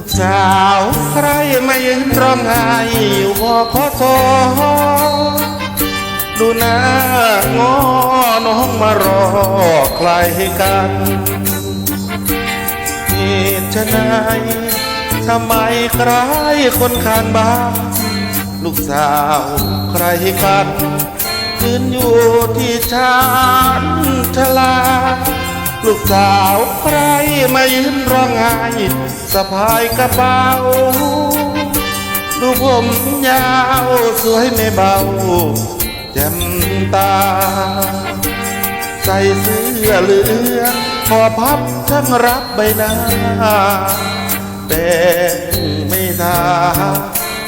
ลูกสาวใครไมายืนร้องไห้อยู่บอขอโทดูหน้างอน้องมารอใครกันเหตุไฉนทำไมใครคนขางบ้านลูกสาวใครกันยืนอยู่ที่ชานชลา ลูกสาวใครมายืนร้องไห้สะพายกระเป๋า ดูผมยาวสวยไม่เบาแจ่มตา ใส่เสื้อเหลืองพอพับช่างรับใบหน้าแต่ไม่ทา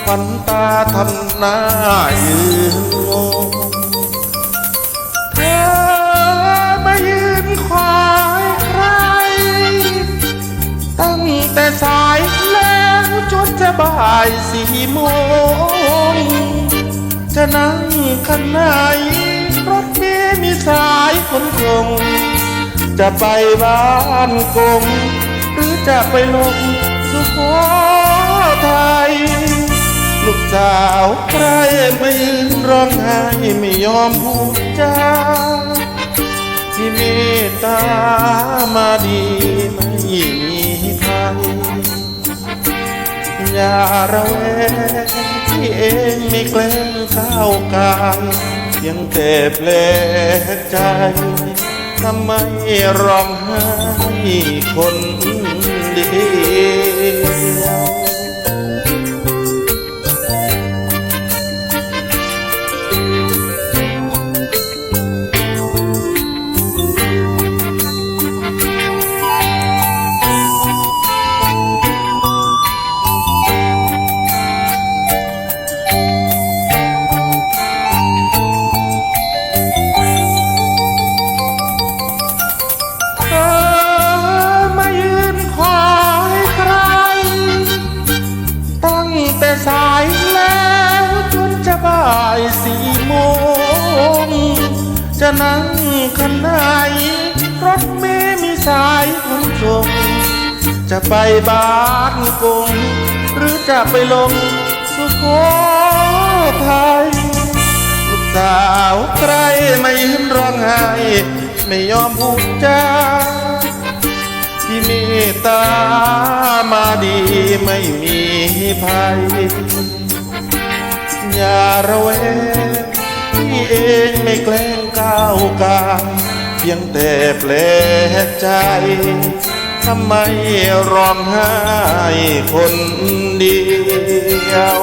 ควันตาทำหน้ายืนงง บ่ายสี่โมงจะนั่งคันไหนรถเมล์มีสายขนส่งจะไปบ้านกง หรือจะไปลงสุโขทัยลูกสาวใครไม่ยืนร้องไห้ไม่ยอมพูดจาที่เมตตามาดีไม่มีภัย อย่าระแวงที่เองไม่แกล้งเข้าวกายเพียงแต่แผลใจทำไมร้องไห้คนดี จะนั่งคันไหนรถเมล์มีสายขนส่งจะไปบ้านกง หรือจะไปลงสุโขทัยลูกสาวใครไม่ยืนร้องไห้ไม่ยอมพูดจาที่เมตตามาดีไม่มีภัยอย่าระแวง เองไม่แกล้งก้าวกายเพียงแต่แปลกใจ ทำไมร้องไห้คนเดียว